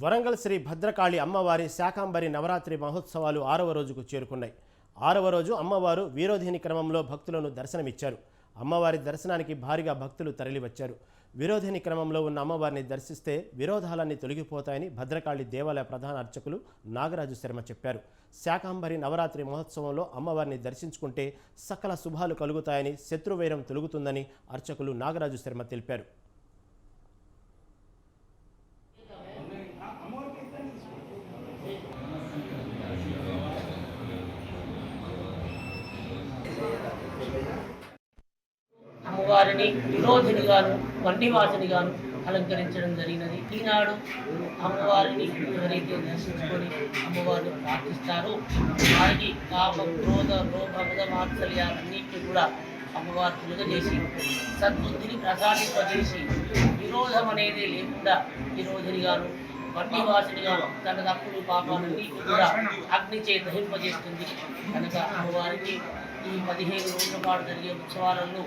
వరంగల్ శ్రీ భద్రకాళి అమ్మవారి శాకాంబరి నవరాత్రి మహోత్సవాలు ఆరవ రోజుకు చేరుకున్నాయి. ఆరవ రోజు అమ్మవారు వీరోధిని క్రమంలో భక్తులను దర్శనమిచ్చారు. అమ్మవారి దర్శనానికి భారీగా భక్తులు తరలివచ్చారు. విరోధిని క్రమంలో ఉన్న అమ్మవారిని దర్శిస్తే విరోధాలన్నీ తొలగిపోతాయని భద్రకాళి దేవాలయ ప్రధాన అర్చకులు నాగరాజు శర్మ చెప్పారు. శాకాంబరి నవరాత్రి మహోత్సవంలో అమ్మవారిని దర్శించుకుంటే సకల శుభాలు కలుగుతాయని శత్రువైరం తొలుగుతుందని అర్చకులు నాగరాజు శర్మ తెలిపారు. అమ్మవారిని విరోధినిగాను గాను అలంకరించడం జరిగినది. ఈనాడు అమ్మవారిని ఎవరైతే దర్శించుకొని అమ్మవారిని ప్రార్థిస్తారో వారికి పాపం క్రోధ లోభ మద కూడా అమ్మవారు తొలగజేసి సద్బుద్ధిని ప్రసాదింపజేసి విరోధం అనేది లేకుండా విరోధిని గాను వంటివాసిని తన తప్పులు పాపాలన్నింటినీ కూడా అగ్నిచే దహింపజేస్తుంది. కనుక అమ్మవారికి ఈ పదిహేను రోజుల పాటు జరిగే ఉత్సవాలలో